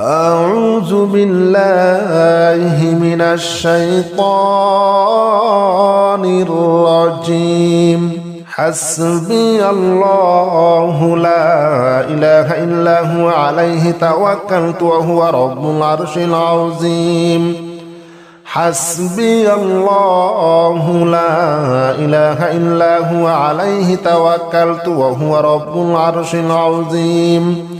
أعوذ بالله من الشيطان الرجيم. حسبي الله لا إله إلا هو عليه توكلت وهو رب العرش العظيم. حسبي الله لا إله إلا هو عليه توكلت وهو رب العرش العظيم.